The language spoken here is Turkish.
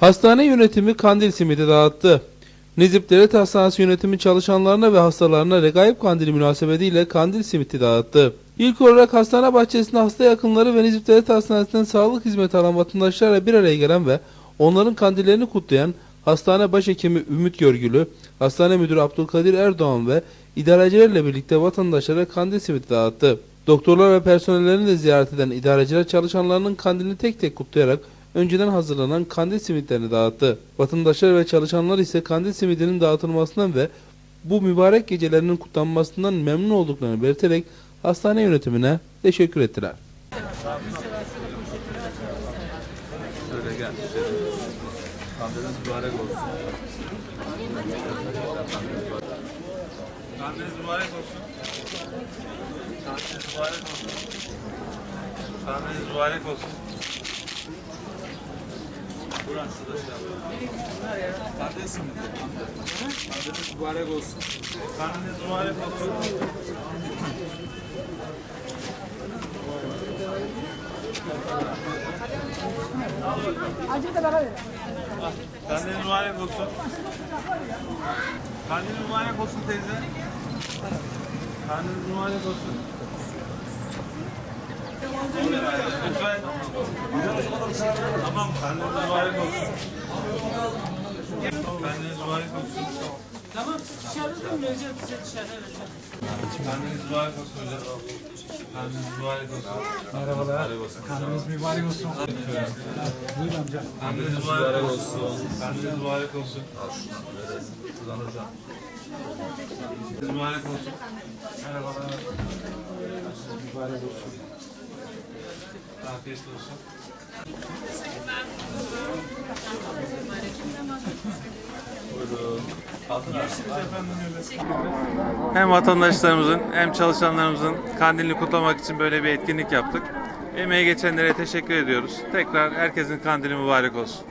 Hastane yönetimi kandil simidi dağıttı. Nizip Devlet Hastanesi yönetimi çalışanlarına ve hastalarına Regaip Kandili münasebetiyle kandil simidi dağıttı. İlk olarak hastane bahçesinde hasta yakınları ve Nizip Devlet Hastanesi'nden sağlık hizmeti alan vatandaşlarla bir araya gelen ve onların kandillerini kutlayan hastane başhekimi Ümit Görgülü, hastane müdürü Abdülkadir Erdoğan ve idarecilerle birlikte vatandaşlara kandil simidi dağıttı. Doktorlar ve personellerini de ziyaret eden idareciler çalışanlarının kandilini tek tek kutlayarak önceden hazırlanan kandil simitlerini dağıttı. Vatandaşlar ve çalışanlar ise kandil simidinin dağıtılmasından ve bu mübarek gecelerinin kutlanmasından memnun olduklarını belirterek hastane yönetimine teşekkür ettiler. Olsun. Kandiliniz mübarek olsun. Kandiliniz mübarek olsun. Kandiliniz mübarek olsun. Burası da şey yapıyor. Kandiliniz mi? Kandiliniz mübarek olsun. Kandiliniz mübarek olsun. Kandiliniz mübarek olsun. Kandiliniz mübarek olsun teyze. Kandiliniz mübarek olsun. Lütfen. Tamam, kandiliniz mübarek olsun. Kandiliniz mübarek olsun. Tamam dışarıda vereceğim size dışarıda vereceğim. Kandiliniz mübarek olsun hocam. Kandiliniz mübarek olsun. Merhabalar. Kandiliniz mübarek olsun. Buyurun amca. Kandiliniz mübarek olsun. Kandiliniz mübarek olsun. Kandiliniz mübarek olsun. Merhabalar. Mübarek olsun. Afiyet olsun. Hem vatandaşlarımızın hem çalışanlarımızın kandilini kutlamak için böyle bir etkinlik yaptık. Emeği geçenlere teşekkür ediyoruz. Tekrar herkesin kandili mübarek olsun.